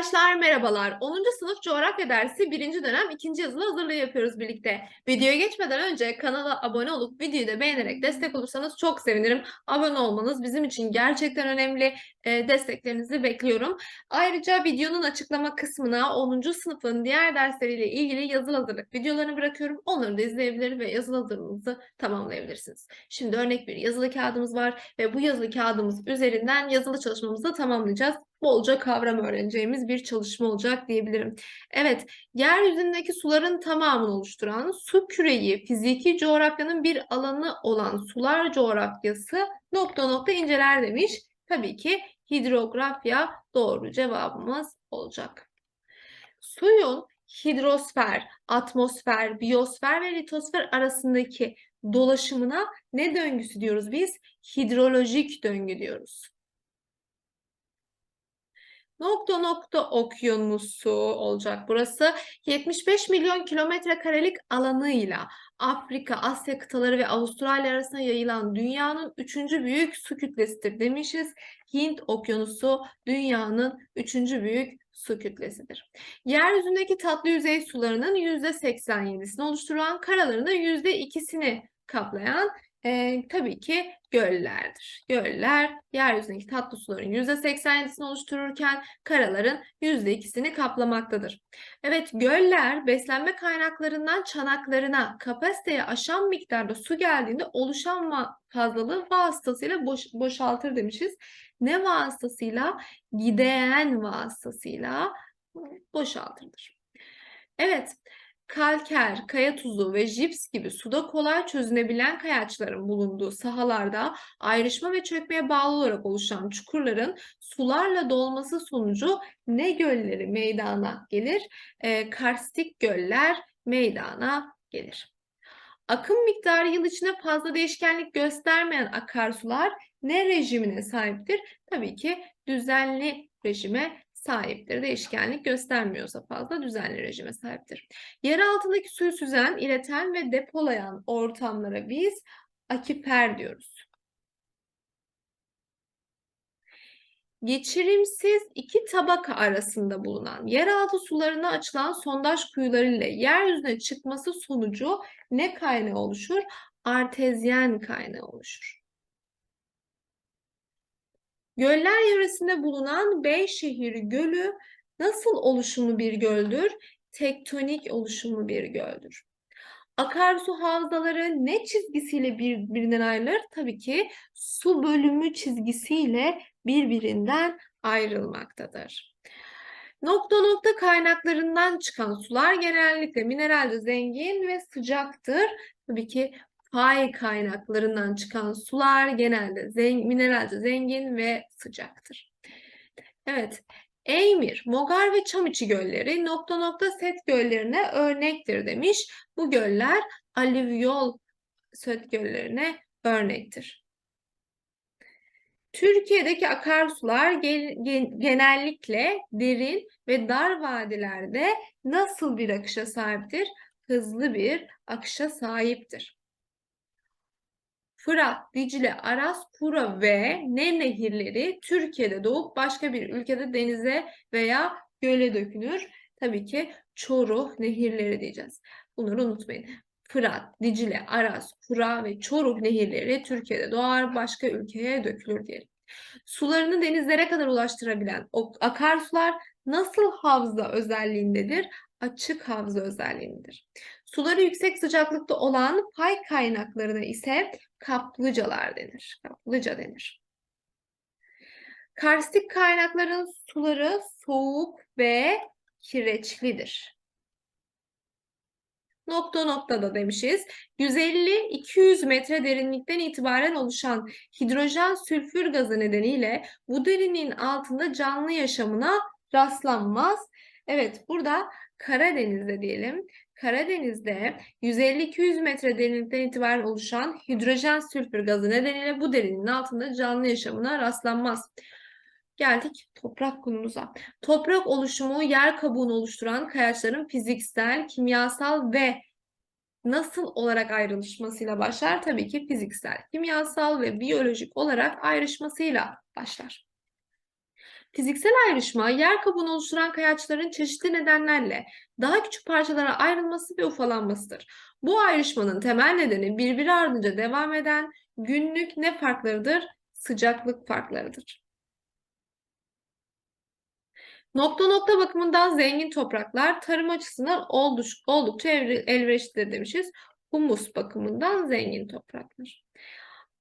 Arkadaşlar merhabalar. 10. sınıf coğrafya dersi 1. dönem 2. yazılı hazırlığı yapıyoruz birlikte. Videoya geçmeden önce kanala abone olup videoyu da beğenerek destek olursanız çok sevinirim. Abone olmanız bizim için gerçekten önemli. E, desteklerinizi bekliyorum. Ayrıca videonun açıklama kısmına 10. sınıfın diğer dersleriyle ilgili yazılı hazırlık videolarını bırakıyorum. Onları da izleyebilir ve yazılı hazırlığınızı tamamlayabilirsiniz. Şimdi örnek bir yazılı kağıdımız var ve bu yazılı kağıdımız üzerinden yazılı çalışmamızı tamamlayacağız bolca kavram öğreneceğimiz bir çalışma olacak diyebilirim. Evet, yeryüzündeki suların tamamını oluşturan su küreyi fiziki coğrafyanın bir alanı olan sular coğrafyası nokta nokta inceler demiş. Tabii ki hidrografya doğru cevabımız olacak. Suyun hidrosfer, atmosfer, biyosfer ve litosfer arasındaki dolaşımına ne döngüsü diyoruz biz? Hidrolojik döngü diyoruz. Nokta nokta okyanusu olacak burası. 75 milyon kilometre karelik alanıyla Afrika, Asya kıtaları ve Avustralya arasında yayılan dünyanın üçüncü büyük su kütlesidir demişiz. Hint okyanusu dünyanın üçüncü büyük su kütlesidir. Yeryüzündeki tatlı yüzey sularının %87'sini oluşturan karaların da %2'sini kaplayan e, tabii ki göllerdir. Göller yeryüzündeki tatlı suların %87'sini oluştururken karaların %2'sini kaplamaktadır. Evet göller beslenme kaynaklarından çanaklarına kapasiteye aşan miktarda su geldiğinde oluşan fazlalığı vasıtasıyla boş, boşaltır demişiz. Ne vasıtasıyla? Gideyen vasıtasıyla boşaltırdır. Evet, kalker, kaya tuzu ve jips gibi suda kolay çözünebilen kayaçların bulunduğu sahalarda ayrışma ve çökmeye bağlı olarak oluşan çukurların sularla dolması sonucu ne gölleri meydana gelir? E, karstik göller meydana gelir. Akım miktarı yıl içinde fazla değişkenlik göstermeyen akarsular ne rejimine sahiptir? Tabii ki düzenli rejime sahiptir. Değişkenlik göstermiyorsa fazla düzenli rejime sahiptir. Yer altındaki suyu süzen, ileten ve depolayan ortamlara biz akifer diyoruz. Geçirimsiz iki tabaka arasında bulunan yeraltı sularına açılan sondaj kuyuları ile yeryüzüne çıkması sonucu ne kaynağı oluşur? Artezyen kaynağı oluşur. Göller yöresinde bulunan Beyşehir Gölü nasıl oluşumlu bir göldür? Tektonik oluşumlu bir göldür. Akarsu havzaları ne çizgisiyle birbirinden ayrılır? Tabii ki su bölümü çizgisiyle birbirinden ayrılmaktadır. Nokta nokta kaynaklarından çıkan sular genellikle mineralde zengin ve sıcaktır. Tabii ki fay kaynaklarından çıkan sular genelde zengin, mineralce zengin ve sıcaktır. Evet, Eymir, Mogar ve Çamiçi gölleri nokta nokta set göllerine örnektir demiş. Bu göller alüvyol set göllerine örnektir. Türkiye'deki akarsular genellikle derin ve dar vadilerde nasıl bir akışa sahiptir? Hızlı bir akışa sahiptir. Fırat, Dicle, Aras, Kura ve ne nehirleri Türkiye'de doğup başka bir ülkede denize veya göle dökülür. Tabii ki Çoruh nehirleri diyeceğiz. Bunları unutmayın. Fırat, Dicle, Aras, Kura ve Çoruh nehirleri Türkiye'de doğar, başka ülkeye dökülür diyelim. Sularını denizlere kadar ulaştırabilen akarsular nasıl havza özelliğindedir? Açık havza özelliğindedir. Suları yüksek sıcaklıkta olan pay kaynaklarına ise kaplıcalar denir. Kaplıca denir. Karstik kaynakların suları soğuk ve kireçlidir. Nokta noktada demişiz. 150-200 metre derinlikten itibaren oluşan hidrojen sülfür gazı nedeniyle bu derinliğin altında canlı yaşamına rastlanmaz. Evet burada Karadeniz'de diyelim Karadeniz'de 150-200 metre derinlikten itibaren oluşan hidrojen sülfür gazı nedeniyle bu derinliğin altında canlı yaşamına rastlanmaz. Geldik toprak konumuza. Toprak oluşumu yer kabuğunu oluşturan kayaçların fiziksel, kimyasal ve nasıl olarak ayrışmasıyla başlar? Tabii ki fiziksel, kimyasal ve biyolojik olarak ayrışmasıyla başlar. Fiziksel ayrışma yer kabuğunu oluşturan kayaçların çeşitli nedenlerle daha küçük parçalara ayrılması ve ufalanmasıdır. Bu ayrışmanın temel nedeni birbiri ardınca devam eden günlük ne farklarıdır? Sıcaklık farklarıdır. Nokta nokta bakımından zengin topraklar tarım açısından oldukça elverişlidir demişiz. Humus bakımından zengin topraklar.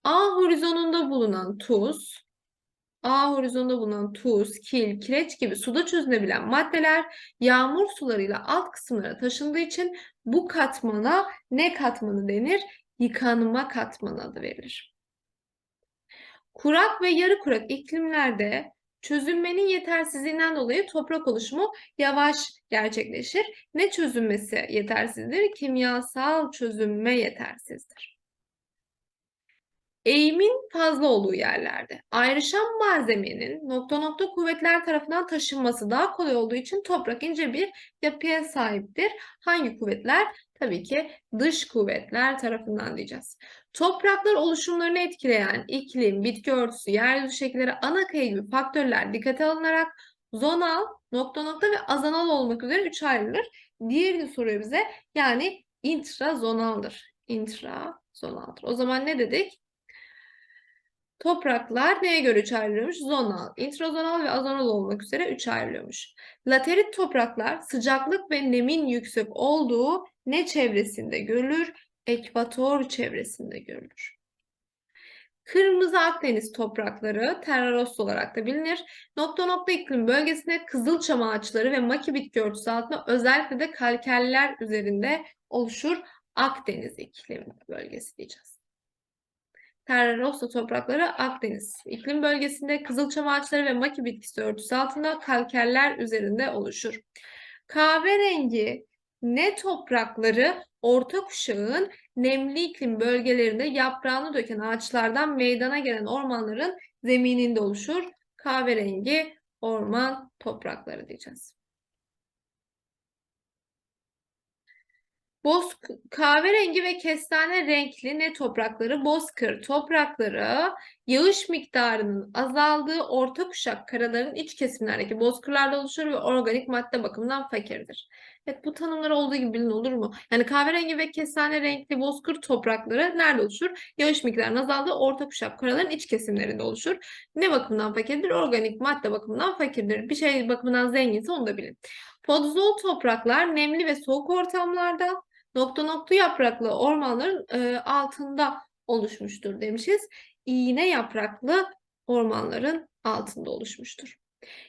A horizonunda bulunan tuz, A horizonunda bulunan tuz, kil, kireç gibi suda çözünebilen maddeler yağmur sularıyla alt kısımlara taşındığı için bu katmana ne katmanı denir? Yıkanma katmanı adı verilir. Kurak ve yarı kurak iklimlerde çözünmenin yetersizliğinden dolayı toprak oluşumu yavaş gerçekleşir. Ne çözünmesi yetersizdir? Kimyasal çözünme yetersizdir. Eğimin fazla olduğu yerlerde ayrışan malzemenin nokta nokta kuvvetler tarafından taşınması daha kolay olduğu için toprak ince bir yapıya sahiptir. Hangi kuvvetler? Tabii ki dış kuvvetler tarafından diyeceğiz. Topraklar oluşumlarını etkileyen iklim, bitki örtüsü, yeryüzü şekilleri, ana kayı gibi faktörler dikkate alınarak zonal, nokta nokta ve azanal olmak üzere üç ayrılır. Diğerini soruyor bize. Yani intrazonaldır. Intrazonaldır. O zaman ne dedik? Topraklar neye göre üç ayrılıyormuş? Zonal, intrazonal ve azonal olmak üzere üç ayrılıyormuş. Laterit topraklar sıcaklık ve nemin yüksek olduğu ne çevresinde görülür? Ekvator çevresinde görülür. Kırmızı Akdeniz toprakları terraros olarak da bilinir. Nokta nokta iklim bölgesinde kızılçam ağaçları ve maki bitki örtüsü altında özellikle de kalkerler üzerinde oluşur. Akdeniz iklim bölgesi diyeceğiz. Terra Rossa toprakları Akdeniz iklim bölgesinde kızılçam ağaçları ve maki bitkisi örtüsü altında kalkerler üzerinde oluşur. Kahverengi ne toprakları orta kuşağın nemli iklim bölgelerinde yaprağını döken ağaçlardan meydana gelen ormanların zemininde oluşur. Kahverengi orman toprakları diyeceğiz. Boz kahverengi ve kestane renkli ne toprakları? Bozkır toprakları yağış miktarının azaldığı orta kuşak karaların iç kesimlerdeki bozkırlarda oluşur ve organik madde bakımından fakirdir. Evet bu tanımlar olduğu gibi bilin olur mu? Yani kahverengi ve kestane renkli bozkır toprakları nerede oluşur? Yağış miktarının azaldığı orta kuşak karaların iç kesimlerinde oluşur. Ne bakımından fakirdir? Organik madde bakımından fakirdir. Bir şey bakımından zenginse onu da bilin. Podzol topraklar nemli ve soğuk ortamlarda nokta nokta yapraklı ormanların e, altında oluşmuştur demişiz. İğne yapraklı ormanların altında oluşmuştur.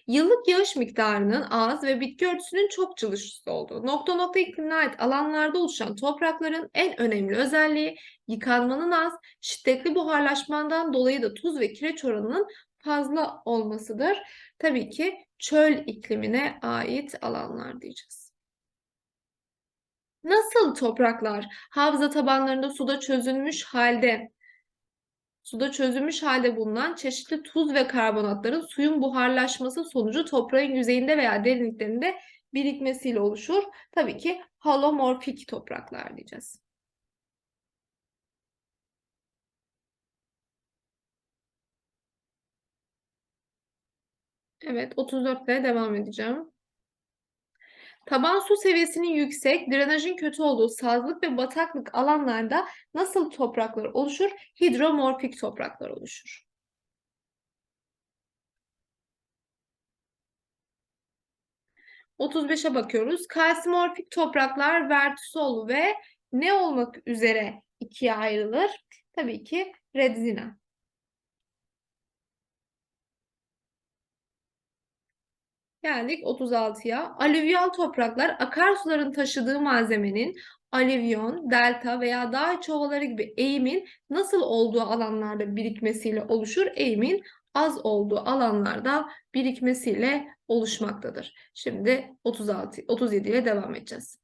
Yıllık yağış miktarının az ve bitki örtüsünün çok çalışısı olduğu nokta nokta iklimine ait alanlarda oluşan toprakların en önemli özelliği yıkanmanın az, şiddetli buharlaşmandan dolayı da tuz ve kireç oranının fazla olmasıdır. Tabii ki çöl iklimine ait alanlar diyeceğiz. Nasıl topraklar havza tabanlarında suda çözülmüş halde suda çözülmüş halde bulunan çeşitli tuz ve karbonatların suyun buharlaşması sonucu toprağın yüzeyinde veya derinliklerinde birikmesiyle oluşur. Tabii ki holomorfik topraklar diyeceğiz. Evet, 34'te devam edeceğim. Taban su seviyesinin yüksek, drenajın kötü olduğu sazlık ve bataklık alanlarda nasıl topraklar oluşur? Hidromorfik topraklar oluşur. ...35'e bakıyoruz. Kalsimorfik topraklar vertisol ve ne olmak üzere ikiye ayrılır? Tabii ki redzina. Geldik 36'ya. Alüvyal topraklar akarsuların taşıdığı malzemenin alüvyon, delta veya dağ iç ovaları gibi eğimin nasıl olduğu alanlarda birikmesiyle oluşur. Eğimin az olduğu alanlarda birikmesiyle oluşmaktadır. Şimdi 36 37 ile devam edeceğiz.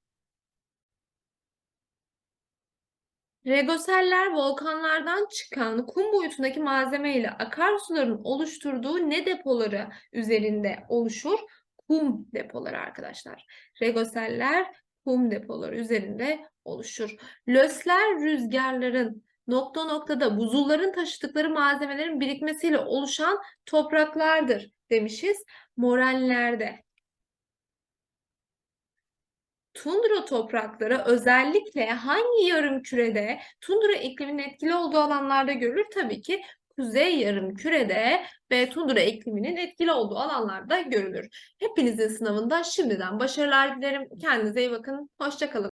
Regoseller volkanlardan çıkan kum boyutundaki malzeme ile akarsuların oluşturduğu ne depoları üzerinde oluşur? Kum depoları arkadaşlar. Regoseller kum depoları üzerinde oluşur. Lösler rüzgarların nokta noktada buzulların taşıdıkları malzemelerin birikmesiyle oluşan topraklardır demişiz. Morallerde. Tundra toprakları özellikle hangi yarım kürede tundra ikliminin etkili olduğu alanlarda görülür? Tabii ki kuzey yarım kürede ve tundra ikliminin etkili olduğu alanlarda görülür. Hepinizin sınavında şimdiden başarılar dilerim. Kendinize iyi bakın. Hoşça kalın.